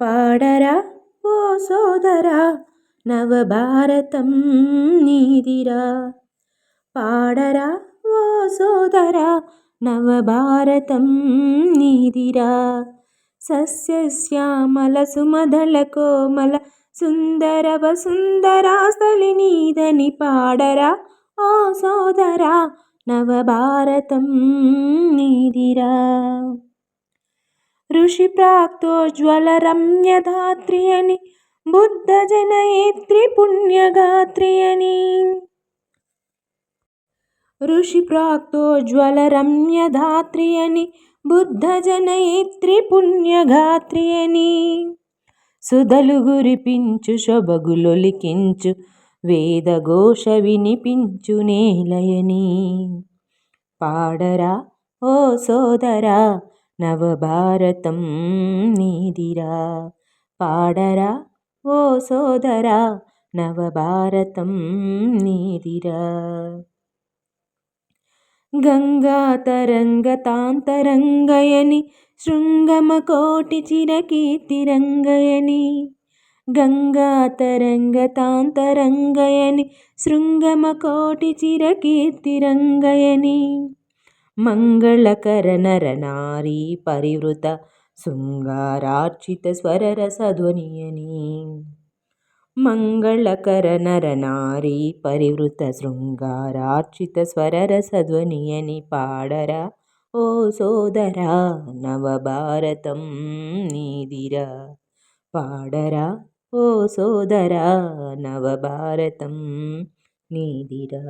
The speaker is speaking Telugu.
పాడరా ఓ సోదరా నవభారతం నీదిరా. పాడరా ఓ సోదరా నవభారతం నీదిరా. సస్యశ్యామల సుమధళ కోమల సుందర వసుందరాస్తలి నీదని పాడరా ఓ సోదరా నవభారతం నీదిరా. ఋషి ప్రాక్తోజ్వల రమ్యధాత్రి అని బుద్ధ జనయేత్రి పుణ్యగాత్రి అని ఋషి ప్రాక్తోజ్వల రమ్యధాత్రి అని బుద్ధ పుణ్యగాత్రి అని సుధలు గురిపించు శొభగులొలికించు వేదఘోష వినిపించు నేలయని. పాడరా ఓ సోదరా నవభారతం నీదిరా. పాడరా ఓ సోదరా నవభారతం నీదిరా. గంగా తరంగ తాంతరంగయని శృంగమకోటి చిరకీర్తిరంగయని గంగా తరంగ తాంతరంగయని శృంగమకోటి చిరకీర్తిరంగయని. మంగళకర నర నారీ పరివృత శృంగారార్చిత స్వరరసధ్వనియని. మంగళకర నర నారీ పరివృత శృంగారార్చిత స్వరరసధ్వనియని పాడరా ఓ సోదరా నవభారతం నీదిరా. పాడరా ఓ సోదరా నవభారతం నీదిరా.